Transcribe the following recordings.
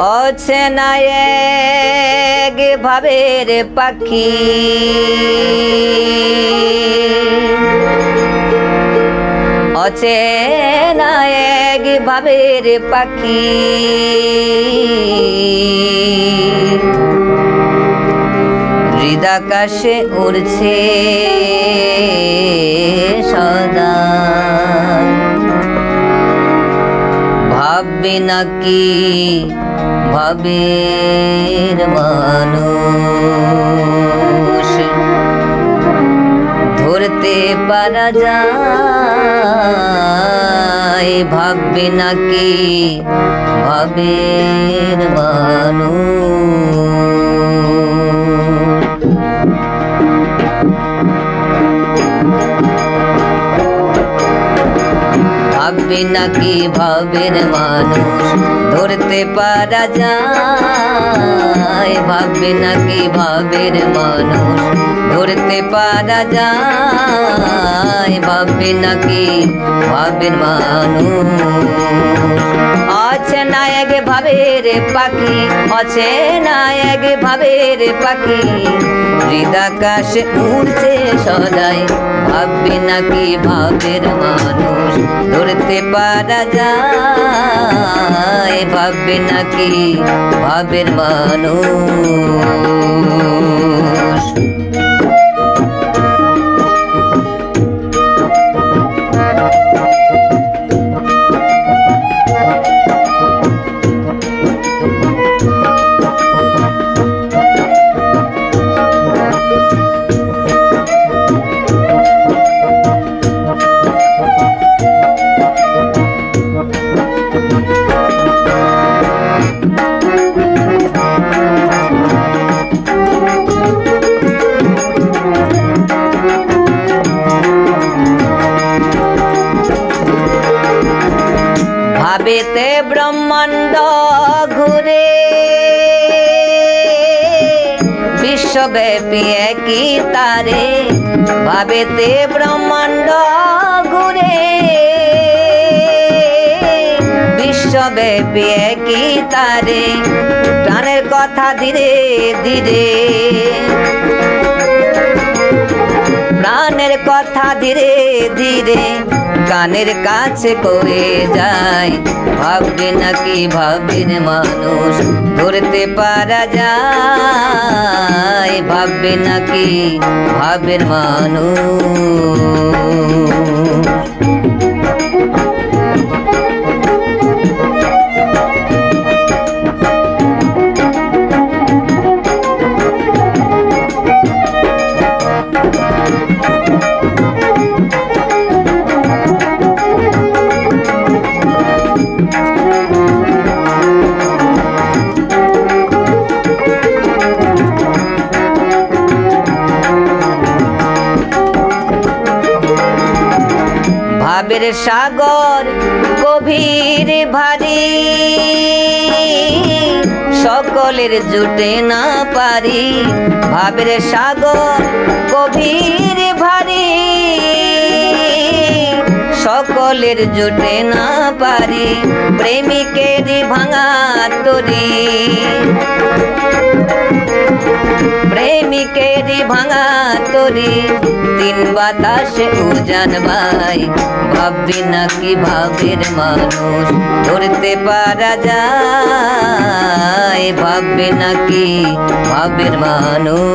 অচেনা এক ভাবের পাখি। অচেনা এক ভাবের পাখি। হৃদাকাশে উড়ছে সদা। ভাববে নাকি ভাবের মানুষ। ধরতে পারা যায় ভাববে নাকি ভাবের মানুষ। ভাববে নাকি ভাবের মানুষ? ধরতে পারা যায়, ভাববে নাকি ভাবের মানুষ? ধরতে পারা যায়, ভাববে নাকি ভাবের মানুষ? আছে না এক ভাবের পাখি, আছে না এক ভাবের পাখি? হৃদাকাশে উড়ছে সদাই। ভাববে নাকি ভাবের মানুষ ধরতে পারা যায়। ভাববে নাকি ভাবের মানুষ। ভাবেতে ব্রহ্মাণ্ড ঘুরে। বিশ্বব্যাপী একই তারে ভাবেতে ব্রহ্মাণ্ড ঘুরে। বিশ্বব্যাপী একই তারে প্রাণের কথা ধীরে ধীরে। প্রাণের কথা ধীরে ধীরে কানের কাছে করে যায়। ভাববে নাকি ভাবের মানুষ, ধরতে পারা যায়। ভাববে নাকি, ভাবের মানুষ। ভাবের সাগর গভীর ভারী, সকলের জুটে না পারি। ভাবের সাগর গভীর ভারী, সকলের জুটে না পারি। প্রেমিকের ভাঙা তরি প্রেমিকের ভাঙা তরি তিন বাতাসে উজান ভাই ভাববি নাকি ভাবের মানুষ, ধরতে পারা যায়। ভাববে নাকি ভাবের মানুষ।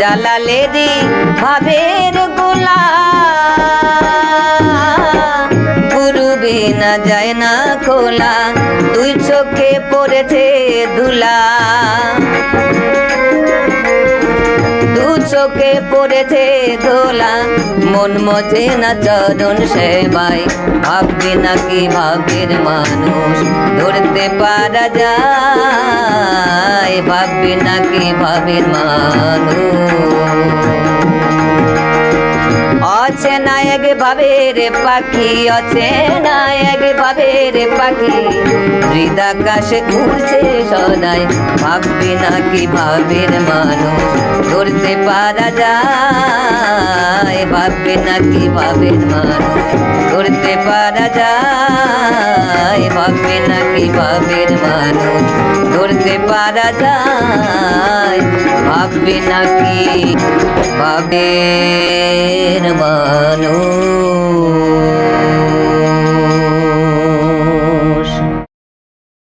জালালেরি ভাবের গোলা গুরু বিনা যায় না খোলা, দুই চোখে পড়েছে ধুলা। দু চোখে পড়েছে ধোলা, মন মজে না চরণ সেবাই ভাববে নাকি ভাবের মানুষ, ধরতে পারা যায়। ভাববে নাকি ভাবের মানুষ। আছে না এক ভাবের পাখি আছে না এক ভাবের পাখি। হৃদাকাশে ঘুরছে সদাই, ভাববে নাকি ভাবের মানুষ। ধরতে পারা যায়, ভাববে নাকি ভাবের মানুষ। ধরতে পারা যায়। ভাববে নাকি ভাবের মানুষ ধরতে পারা যায় ভাববে নাকি ভাবের মানুষ